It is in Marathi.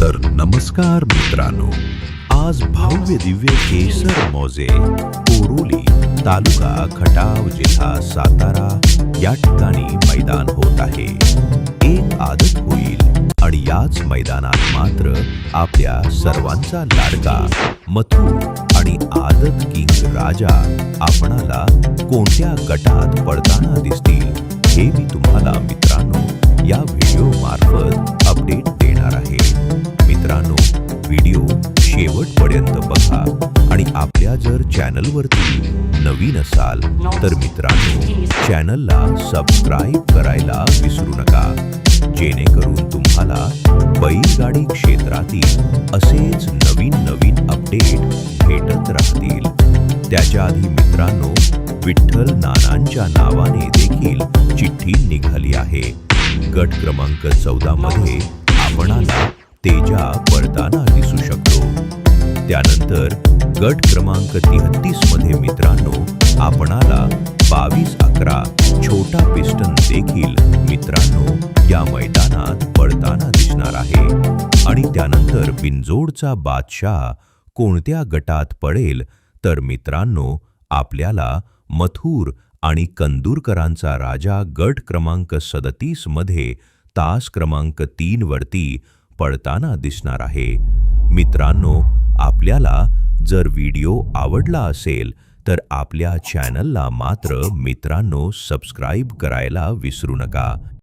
तर नमस्कार मित्रांनो. आज भव्य दिव्य केसर मौजे कोरोली तालुका खटाव जिल्हा सातारा या ठिकाणी मैदान होत आहे. एक आदत होईल आणि याच मैदानात मात्र आपल्या सर्वांचा लाडका मथू आणि आदत किंग राजा आपणाला कोणत्या गटात पडताना दिसतील हे मी तुम्हाला मित्रांनो या शेवटपर्यंत बघा आणि आपल्या जर चॅनलवरती नवीन असाल तर मित्रांनो चॅनलला सबस्क्राईब करायला विसरू नका. जेणेकरून तुम्हाला बैलगाडी क्षेत्रातील असेच नवीन नवीन अपडेट भेटत राहतील. त्याच्या आधी मित्रांनो विठ्ठल नानांच्या नावाने देखील चिठ्ठी निघाली आहे. गट क्रमांक चौदा मध्ये आपणाला तेजा पडताना दिसू शकतो. त्यानंतर गट क्रमांक तेहतीसमध्ये मित्रांनो आपणाला बावीस अकरा छोटा पिस्टन देखील मित्रांनो या मैदानात पडताना दिसणार आहे. आणि त्यानंतर बिनजोडचा बादशाह कोणत्या गटात पडेल तर मित्रांनो आपल्याला मथुर आणि कंदूरकरांचा राजा गट क्रमांक सदतीसमध्ये तास क्रमांक तीन वरती पडताना दिसणार आहे. मित्रांनो आपल्याला जर व्हिडिओ आवडला असेल तर आपल्या चॅनलला मात्र मित्रांनो सबस्क्राईब करायला विसरू नका.